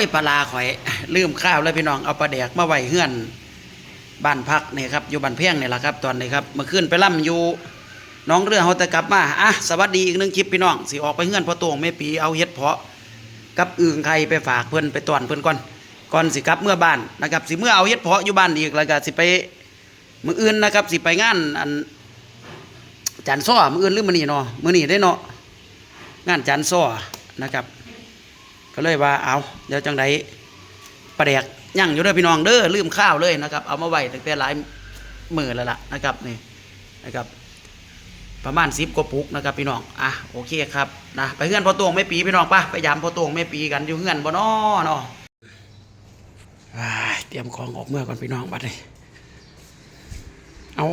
ยปลาลาข่อยลืมข้าวแล้วพี่น้องเอาปลาแดกมาไว้เฮือนบ้านพักนี่ครับอยู่บ้านเพียงนี่แหละครับ ตอนนี้ครับเมื่อคืนไปล่ำอยู่น้องเรือเฮาแต่กลับมาอะสวัสดีอีกหนึ่งคลิปพี่น้องสิออกไปเฮือนพอโตงแม่ปีเอาเฮ็ดเพาะ กับอึ่งไข่ไปฝากเพิ่อนไปตอนเพิ่อนก่อนก่อนสิกลับเมื่อบ้านนะครับสิเมื่อเอาเฮ็ดเพาะอยู่บ้านอีกแล้วก็สิไปมืออื่นนะครับสิไปงานอันจันซ้อมืออื่นหรือมือนี้เนาะมือนี้ได้เนาะงานจันซ้อนะครับ ก็เลยว่าเอาเดี๋ยวจังไดปลาแดกย่างอยู่เด้อพี่น้องเด้อลืมข้าวเลยนะครับ เอามาไว้ตั้งแต่หลายหมื้อแล้วล่ะนะครับนี่นะครับ ประมาณสิบกว่าปุกนะครับพี่น้องอะโอเคครับนะไปเฮือนพ่อตวงแม่ปีพี่น้องปะไปยามพ่อตวงแม่ปีกันอยู่เฮือนบ่น้อเนาะเตรียมของออกเมื่อก่อนพี่น้องบัดนี้เอา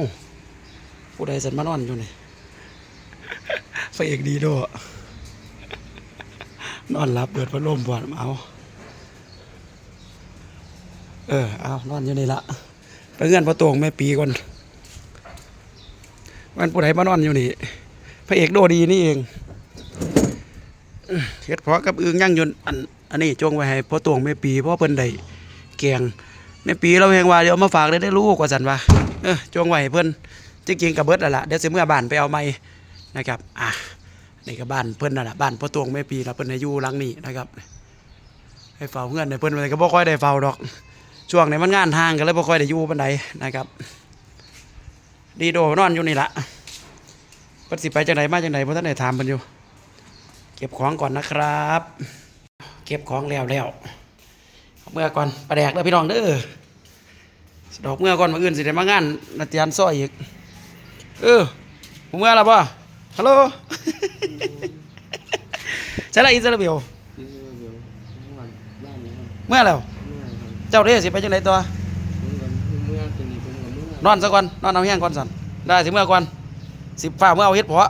ผู้ใดสันมานอนอยู่นี่ไฟเอกดีโดะ นอนรับเปิดพัดลมบ่อนเอา เออ เอานอนอยู่นี่ละไปเฮือนพ่อตวงแม่ปีก่อนมันผู้ใดมานอนอยู่นี่ พระเอกโดดีนี่เองเฮ็ดเพาะกับอึงย่างยนต์อันอันนี้จงไว้ให้พ่อตวงแม่ปีเพราะเพิ่นได้แกงแม่ปีเราแฮงว่าเดี๋ยวมาฝากได้ได้ลูกว่าซั่นว่าเออจงไว้ให้เพิ่นจริงๆกับเบิดแล้วล่ะเดี๋ยวสิเมื่อบ้านไปเอาใหม่นะครับ อะ นี่ก็บ้านเพิ่อนนั่นล่ะบ้านพ่อตวงแม่ปีนะเพิ่อนให้อยู่หลังนี้นะครับให้เฝ้าเงินให้เพิ่อนก็บ่ค่อยได้เฝ้าดอก ช่วงในมันงานทางก็เลยบ่ค่อยได้อยู่ปานใดนะครับ ดีโดนอนอยู่นี่ละเพิ่นสิไปจังไดมาจังไดบ่ทันได้ถามเพิ่นอยู่ เก็บของก่อนนะครับ เก็บของแล้วแล้วเมื่อก่อนปลาแดกเด้อพี่น้องเด้อดอกเมื่อก่อนมื้ออื่นสิได้มางานนัดยานซอยอีกเออเมื่อแล้วบ่ ฮัลโหลใช่ละอิสราเอลเมื่อแล้วเจ้าเด้สิไปจังไดต่อนอนซะก่อนนอนเอาแห้งก่อนสันได้สิเมื่อก่อนสิฝ่าเมื่อเอาเฮ็ดเพาะ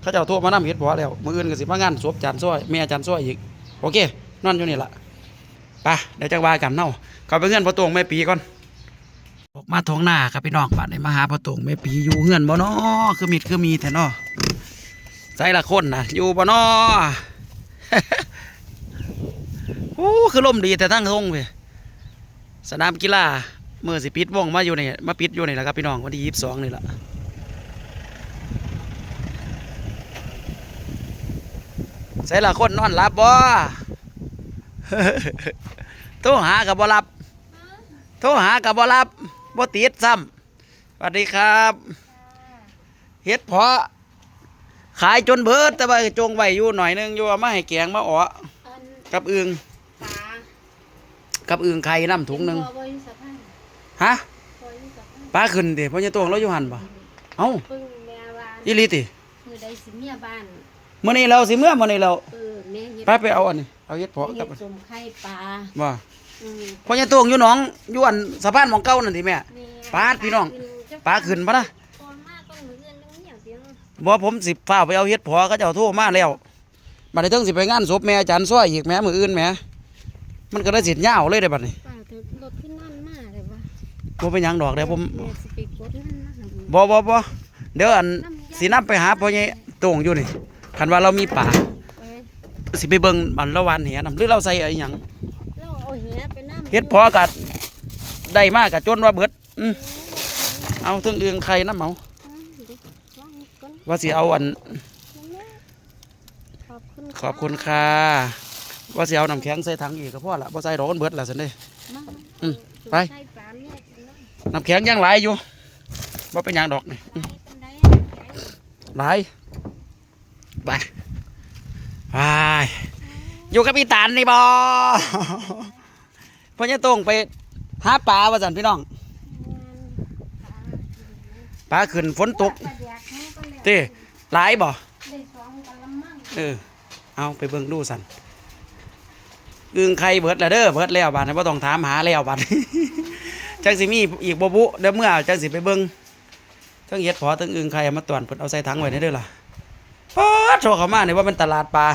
เขาเจ้าโทรมานำเฮ็ดเพาะแล้วมื้ออื่นก็สิมางานสวบจานซ้อยแม่จานซ้อยอีกโอเคนอนอยู่นี่ล่ะไปเดี๋ยวจักว่ากันเนาะเข้าไปเฮือนพ่อตวงแม่ปีก่อนออกมาท้องหน้าครับพี่น้องบัดนี้มาหาพ่อตวงแม่ปีอยู่เฮือนบ่น้อคือมิดคือมีแท้น้อ ใส่ละคนนะอยู่บ่น้อโอ้คือลมดีแต่ทั้งทงเว้ยสนามกีฬาเมื่อสิปิดวงมาอยู่นี่มาปิดอยู่นี่แหละครับพี่น้องวันที่ยี่สิบสองนี่แหละใส่ละคนนอนหลับบ่โทรหากับบ่รับโทรหากับบ่รับบ่ติดซ้ำสวัสดีครับ เฮ็ดเพาะ ขายจนเบิดแต่ว่าจงไว้อยู่หน่อยหนึงอยู่เอามาให้แกงมาอ๋ออันกับอึงปลากับอึงไข่น้ำถุงหนึงบ่อยู่สะพานฮะบ่อยู่สะพานปลาขึ้นดิเพราะยังตัวของเราอยู่หันบ่เอ้าปึ้งแม่วานอีหลีติมือใดสิเมียบ้านมื่อนี้เราสิเมื่อมื่อนี้เราเออแม่เฮ็ดไปไปเอาอันนี้เอาเฮ็ดเพาะเฮ็กับดสมไข่ปลาว่าอืมเพราะยังตัวอยู่หนองอยู่อันสะพานหมองเก่านั่นติแม่ แม่ปลาพี่น้องขึ้ปลาขึ้นปะนะ บ่ผมสิฟ้าวไปเอาเฮ็ดเพาะก็เจ้าโทรมาแล้วบัดนี้ถึงสิไปงานศพแม่อาจารย์ซ้อยอีกแม่มื้ออื่นแหม่มันก็ได้สิยาวเลยเด้บัดนี้ป้าเธอรถขึ้นนั่นมาเลยว่าบ่เป็นหยังดอกเดี๋ยวผมแม่สิไปกดนั่นมาหาหนูบ่บ่บ่เดี๋ยวอันสินํไปหาพ่อใหญ่โต่งอยู่นี่คันว่าเรามีป่าไปสิไปเบิ่งบันละวันแหนํหรือเราใส่อะไรหยังแล้วเอาเหียไปน้ำเฮ็ดเพาะก็ได้มากก็จนว่าเบิดอืมเอาถึงเอืองไข่น้ำเอา อืมเดี๋ยวลองก่อน ว่าสิเอาอัน ขอบคุณขอบคุณค่ะว่าสิเอาน้ำแข็งใส่ถังอีกก็พอละบ่ใส่ดอกมันเบิดละสันเด้มาอืมไปใส่ปลาแม่กินเนาะน้ำแข็งยังหลายอยู่ว่าเป็นหยังดอกนี่อืมคนใดหลายไปไปอยู่กับพี่ตานนี่บ่ พ่อจะต้องไปหาปลาว่าสันพี่น้อง ปลาขึ้นฝนตกเต้หลายบ่ได้สองกะละมังเออเอาไปเบิ่งดูสันอึงไข่เบิดแล้วเด้อเบิดแล้วบาดนี้บ่ต้องถามหาแล้วบาดจังสิมีอีกบ่บุเดี๋ยวเมื่อจังสิไปเบิ่งทั้งเฮ็ดพอทั้งอึงไข่เอามาตวนเพิ่นเอาใส่ถังไว้ในเด้อล่ะป๊าดโชว์เข้ามานี่ว่าเป็นตลาดปลา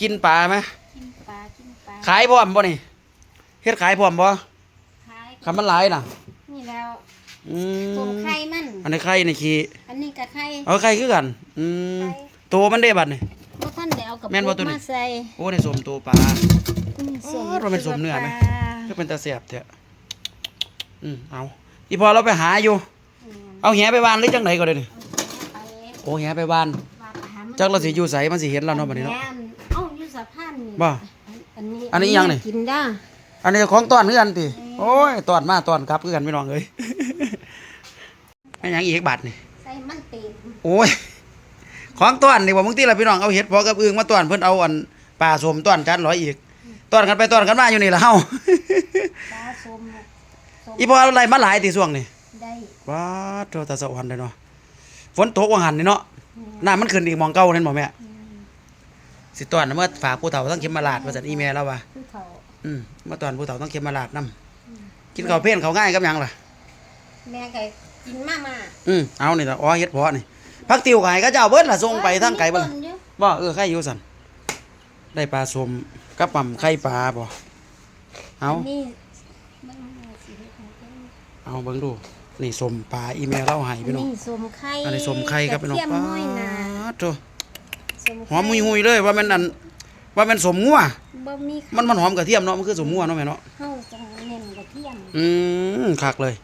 กินปลาไหมกินปลากินปลาขายพร้อมบ่นี่เฮ็ดขายพร้อมบ่ขายคำมันหลายน่ะนี่แล้ว อืสมมไข่มันอันนี้ไข่นี่ขี้อันนี้กับไข่เอาไข่คือกันอืมโตมันได้บัดนี่บ่ท่านได้เอากับแม่นบ่ตัวนี้มาใส่โอ้ในสมโตปลาอืมสมโอ้ว่าเป็นสมเนื้อไหมก็เป็นตาเสียบเถอะอืมเอาอีพอเราไปหาอยู่ เอาแหไปวานหรือจังไหนก็ได้นี่ไปโอ้แหไปวานว่าไปหามันจักเราสิอยู่ใสมันสิเห็นเราเนาะบัดนี้เนาะแม่นเอ้าอยู่สะพานนี่บ่อันนี้อันนี้ยังนี่กินได้อันนี้ของตอนคือกันติโอ้ยตอนมาตอนกลับคือกันพี่น้องเอ้ย อันหยังอีกบาทนี่ใส่มันเต็มโอ้ยของตอนนี่ว่ามึงตีละพี่น้องเอาเห็ดพอกับอึงมาตอนเพิ่นเอาอันปลาสมตอนจานร้อยอีกตอนกันไปตอนกันมาอยู่นี่ละเฮาปลาสมสมอีพออะไรมาหลายติช่วงนี่ได้ว้าโตตาสะวันเลยเนาะฝนตกว่าหันนี่เนาะน้ำมันขึ้นอีกหมองเก่านั่นบ่แม่สิตอนน่ะเมื่อฝากผู้เฒ่าต้องเข็มมาลาดว่าซั่นอีแม่แล้วว่าผู้เขาอืมเมื่อตอนผู้เฒ่าต้องเข็มมาลาดนํกินข้าวเพ่นข้าวง่ายกับหยังล่ะ แม่ก็ กินมามาอืมเอานี่ล่ะอ๋อเฮ็ดเพาะนี่พักติวก็ให้เขาเจ้าเบิดล่ะส่งไปทางไกลบ่ล่ะมีต้นอยู่บ่เออไข่อยู่สั่นได้ปลาสมกับปั่มไข่ปลาบ่เอานนี่มันมันสิเฮ็ดให้เป็นเอาเบิ่งดูนี่สมปลาอีเมลเล่าให้พี่น้องนี่สมไข่อันนี้สมไข่ครับพี่น้องกระเทียมปลาน้อยนะโตสมไข่หอมหุยๆเลยว่ามันอันว่ามันสมงัวบ่มีไข่มันมันหอมกระเทียมเนาะมันคือสมงัวเนาะแม่เนาะเฮาจังเน้นกระเทียมอืมคักเลย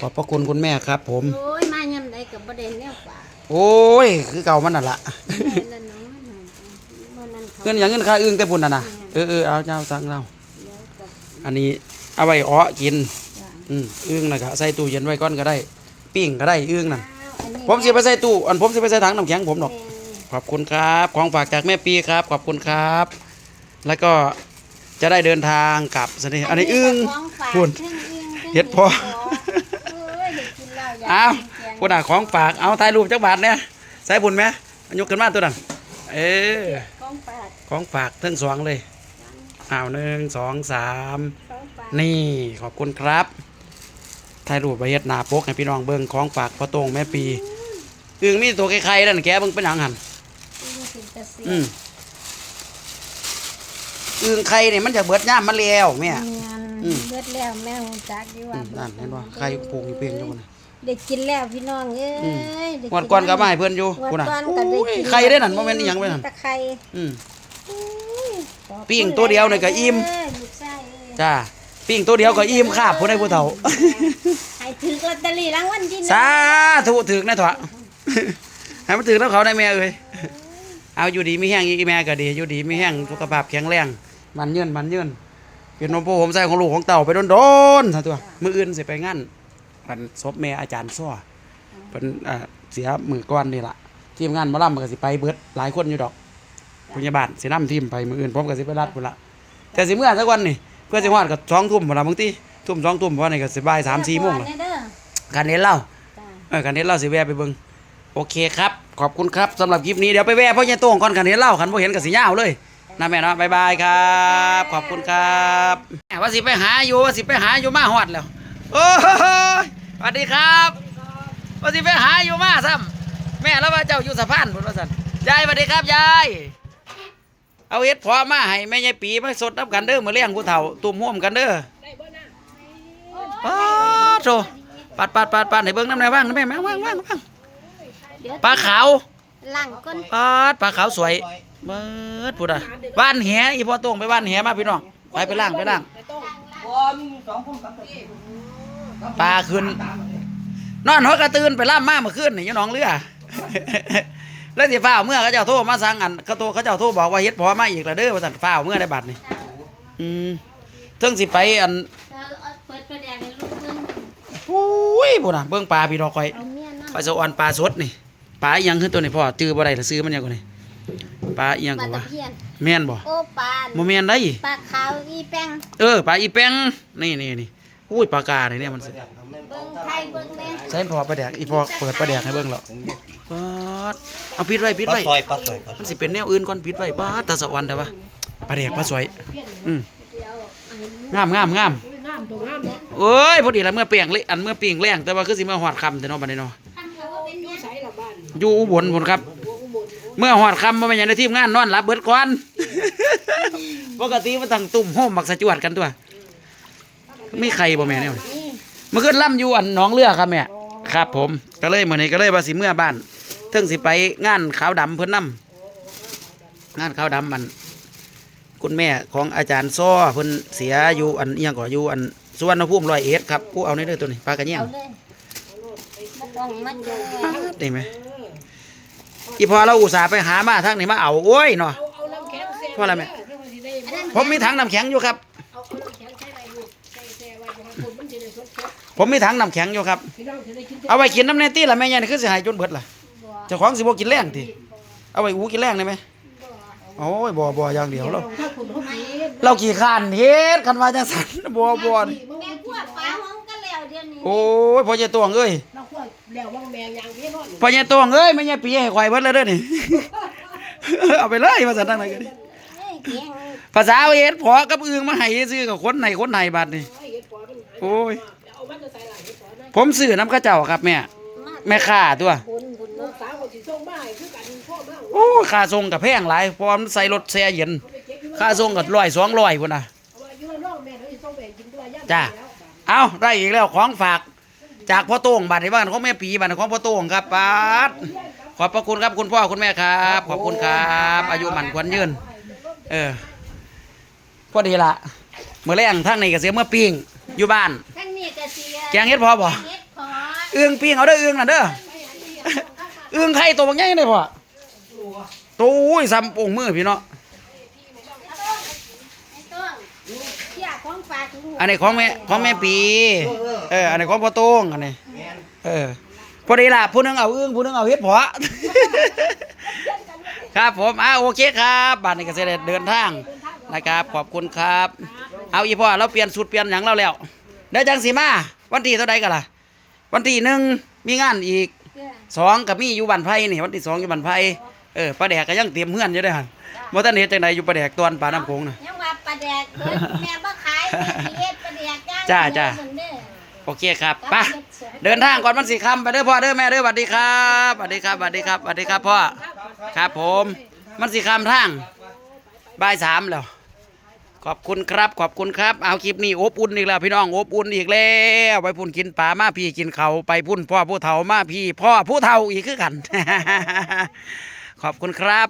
ขอบพระคุณคุณแม่ครับ ผม โอ้ยมายามใดก็บ่ได้แนวฝากโอ้ย คือเก่ามันน่ะล่ะแม่นั่นเนาะบ่นั่นเขาเงินอย่างเงินค่าอึ้งแต่พุ่นน่ะนะเออเออเอาเจ้าสั่งเรา เดี๋ยวก็อันนี้เอาไว้อ้อกิน จ้ะอืมอึ้งน่ะก็ใส่ตู้เย็นไว้ก่อนก็ได้ ปิ้งก็ได้อึ้งนั่นอ้าวอันนี้ผมสิไปใส่ตู้อันผมสิไปใส่ถังน้ำแข็งผมดอกแม่ขอบคุณครับ ของฝากจากแม่ปีครับ ขอบคุณครับ แล้วก็จะได้เดินทางกลับสนิอันนี้อึ้ง ของฝากพุ่นเครื่องอึ้งครื่องเฮ็ดพอโอ้ยเฮ็ดกิน เหล้ายาเอากินแกงพุ่นอะของฝากเอาถ่ายรูปจักบาทเนี่ยใส่พุ่นไหมอันยกขึ้นมาตัวนั้นเออของฝากของฝากทั้งสองเลยเอาหนึ่งสองสามของฝากนี่ขอบคุณครับถ่ายรูปไปเฮ็ดหน้าปกให้พี่น้องเบิ่งของฝากพ่อโตงแม่ปีอึ้งมีตัวไข่ๆนั่นแกเบิ่งเป็นหยังหันอึ้งเป็นตะเสียอืมอึ้งไข่นี่มันจะเบิดย่ามมาแล้วแม่แม่นอืมเบิดแล้วแม่ฮู้จักอยู่อืว่ามนั่นเห็นบ่ไข่ปลูกอยู่เพียงอยู่พุ่นน่ะ ได้กินแล้วพี่น้องเอ้อืมยได้งวดก่อนก็มาให้เพิ่นอยู่งวดพุ่นน่ะ ก่อนก็ได้โอ้ยกินไข่ได้นั่นบ่แม่นอีหยังไว้นั่น ตะไคร้อืมอุ้ยขอบคุณปิ้งตัวเดียวนี่ก็อิ่ม เลูกชายเอ้ยจ้าปิ้งตัวเดียวก็อิ่มคาบพุ่นให้ผู้เฒ่า ให้ถือลอตเตอรี่รางวัลที่หนึ่ง สาธุถึกนะเถอะให้มันถึกแล้วเขาได้แม่เอ้ยเอาอยู่ดีมีแห้งอีแม่ก็ดี อยู่ดีมีแห้งสุขภาพแข็งแรง มันยืนมันยืนเป็นนมโพผมใส่ของลูกของเต่าไปโดนๆซะตัว มื้ออื่นสิไปงาน วันศพแม่อาจารย์ซ้อเพิ่นอ่าเสียมือก่อนนี่ล่ะทีมงานหมาล่ำก็สิไปเบิดหลายคนอยู่ดอกพยาบาลสินำทีมไปมื้ออื่นผมก็สิไปรัดพุ่นละแต่สิเมื่อสักวันนี่เพื่อสิฮอดก็2ทุ่มพุ่นละบางทีทุ่ม2ทุ่มเพราะนี่ก็สิบ่าย3 4โมงเด้แล้วอเด้อการเห็นเล่าจ้าเออกันเห็นเล่าสิแวะไปเบิ่งโอเคครับ ขอบคุณครับสำหรับคลิปนี้เดี๋ยวไปแวะพ่อใหญ่โต้งก่อนกันเห็นเล่าคันบ่เห็นก็สิยาวเลยนะแม่เนาะบ๊ายบายครับ ขอบคุณครับแหมว่าสิไปหาอยู่ว่าสิไปหาอยู่มาฮอดแล้ว โอ้ย สวัสดีครับว่าสิไปหาอยู่มาซ้ำแม่แล้วว่าเจ้าอยู่สะพานพุ่นว่าซั่นยายสวัสดีครับยาย เอาเฮ็ดพอมาให้แม่ยายปีมาสดน้ำกันเด้อมาเลี้ยงผู้เฒ่าตุ่มห่วมกันเด้อป้าดโธปัดปัดปัดปัดให้เบิ่งน้ำไหนบ้างนะแม่แม่ว่างว่างว่างเดี๋ยวปลาขาวล้างก้นปลาดปลาขาวสวยเบิดพูดอะว่านแหอีพ่อโต้งไปว่านแหมาพี่น้องไปไปล่างไปล่าง ปลาขึ้น นอนหัวกระตื่นไปล่ามมาเมื่อคืนนี่อยู่หนองเรือแล้วสิฟ้าวเมื่อเขาเจ้าโทรมาสั่งอันเขาโทรเขาเจ้าโทรบอกว่าเฮ็ดพอมาอีกแล้วเด้อว่าสั่นฟ้าวเมื่อได้บัตรนี่อืมเทิงสิไปอันเอาเปิดประแดงให้ลูกเพิ่นอุ้ยพูดอะเบิ่งปลาพี่น้องคอยเอาเมียนปลาสวรรค์ปลาสดนี่ปลาอีหยังขึ้นตัวนี่พ่อจื้อบ่ได้ละซื้อมันหยังกว่านี่ปลาอีหยังปลากว่าตะเพียนแม่นบ่โอ้ปลาบ่แม่นได้ปลาขาวอีแป้งเออปลาอีแป้งนี่นี่นี่ อุ้ยปลากาเนี่ยเนี่ยมันสิเบิ่งไทยเบิ่งแม่ใส่พอปลาแดกอีพอเปิดปลาแดกให้เบิ่งแล้วปาดเอาปิดไว้ปิดปลาไว้ซอยปลาซอยปลาซมัอนยสิเป็นแนวอื่นก่อนปิดไว้ปาดตาสวรรค์แต่ว่าปลาแดกปลาสวยอืมงามงามงามเอ้ยพอดีละเมื่อเปียงเลยอันเมื่อปิ่งแรงแต่ว่าคือสิมาหอดคำแต่เนาะบัดนี้เนาะคันเขาว่าเป็นเนี่ยอยู่อุบลพุ่นครับ เมื่อหอดคำมาเป็นอย่างในทีมงานนอนรับเบิดก่อน ปกติมันตั้งตุ่มโฮมบักสะจวดกันตัว มีใครบ่แม่เนี่ยนี่เมื่อคืนล่ำอยู่อันหน้องเรือครับแม่ครับ ผมก็เลยมื่อนี้ก็เลยว่าสิเมื่อบ้านเทิงสิไปงานขาวดำเพิ่นนํงานขาวดำมัน คุณแม่ของอาจารย์ซ้อเพิ่นเสียอยู่อันเอียงก่ออยู่อันสุวรรณภูมิร้อยเอ็ดครับผู้เอาในเด้อตัวนี้ปลากระเนียงเอาเลยมาต้องมันเจอได้ไหมอีพอเราอุตส่าห์ไปหามาทั้งนี้มาเอาโอ้ยเนาะเอาเอาน้ำแข็งแช่เพราะอะไรแม่เพื่อมันสิได้อันนั้นผมมีถังน้ำแข็งอยู่ครับ ผมมีถังน้ำแข็งอยู่ครับๆพี่น้องจะได้กินเอาไว้กินน้ำในตี้ละแม่ยันคือสิหายจนเบิดล่ะเจ้าของสิบ่กินแรงติเอาไว้อูกินแรงได้ไหมโอ้ยบ่บ่อย่างเดียวเราถ้าคุณเขามีเรากี่ข้านเฮ็ดคันว่าจังซั่นบ่บ่นี่แม่พวกฟ้าห้องก็แล้วเดี๋ยวนี้โอ้ยพ่อใหญ่ตวงเอ้ยเราควรแล้วว่างแมงยางพี่น้องพ่อใหญ่ตวงเอ้ยไม่ใช่ปีให้ข่อยเบิดเลยเด้อนี่ เอาไปเลยว่าซั่นทางไหนกันดิเอ้ยเกียงภาษาเฮ็ดพอกับอึงมาให้ซื้อกับคนไหนคนไหนบัดนี่เฮ็ดปอมันหายโอ้ย ผมซื้อน้ำข้าเจ้าครับแม่มาแม่ค้าตัวบุญบุญน้อเนาะงสาวก็สิส่งมาให้คือกันพ่อมาโอ้ยค่าส่งกับแพงหลายเพราะมันใส่รถแช่เย็นไปเก็บอยู่ค่าส่งกับร้อยสองร้อยพุ่นน่ะเอาไว้อยู่น้องแม่เขาสิส่งไปกินด้วยย่ำจ้าแล้วเอาได้อีกแล้วของฝากจากพ่อโต้งบัตรที่บ้านของแม่ปีบัตรของพ่อโต้งครับปาดขอบพระคุณครับคุณพ่อคุณแม่ครับ ขอบคุณครับ อายุมันควรยืนเออพอดีละเมื่อแรงทั้งนี้ก็เสียเมื่อปิ้งอยู่บ้านทั้ง นี้ก็เสียแกงเฮ็ดพอบ่เฮ็ดพอเอื้องปิ้งเอาเด้อเอื้องน่ะเด้อเอื้องไข่ตัวบางใหญ่เลยพ่อตัวอุ้ยซ้ำโป่งมือพี่เนาะไอ้ต้องเที่ยของฝากลูกอันนี้ของแม่ของแม่ปีเอออันนี้ของพ่อโต้งอันนี้เออพอดีล่ะผู้หนึงเอาอึ้งผู้หนึงเอาเฮ็ดเพาะครับผมอ่าโอเคครับบ้านนี้ก็จะได้เดินทางนะครับ ขอบคุณครับ เอาอีพ่อเราเปลี่ยนสูตรเปลี่ยนหยังเราแล้ว ได้จังสีมา วันที่เท่าใดกันล่ะ วันที่หนึ่งมีงานอีกเด้อสองกับมีอยู่บ้านไผ่นี่ วันที่สองอยู่บ้านไผ่เออปลาแดกก็ยังเตรียมเฮือนอยู่เด้อหั่นบ่ทันเฮ็ดจังไดอยู่ปลาแดกตอนปลาน้ำโขงน่ะยังว่าปลาแดกเบิดแม่บ่ขายแม่สิเฮ็ดปลาแดกย่างจ้าจ้าเบิ่งเด้อโอเคครับไปเดินทางก่อนมันสิค่ำไปเด้อพ่อเด้อแม่เด้อสวัสดีครับสวัสดีครับสวัสดีครับสวัสดีครับพ่อครับผมมันสิค่ำทางบ่ายสามแล้ว ขอบคุณครับ ขอบคุณครับ เอาคลิปนี้อบอุ่นอีกแล้วพี่น้องอบอุ่นอีกแล้วไปพุ่นกินป่ามาพี่กินเขาไปพุ่นพ่อผู้เฒ่ามาพี่ พ่อผู้เฒ่าอีกคือกัน ขอบคุณครับ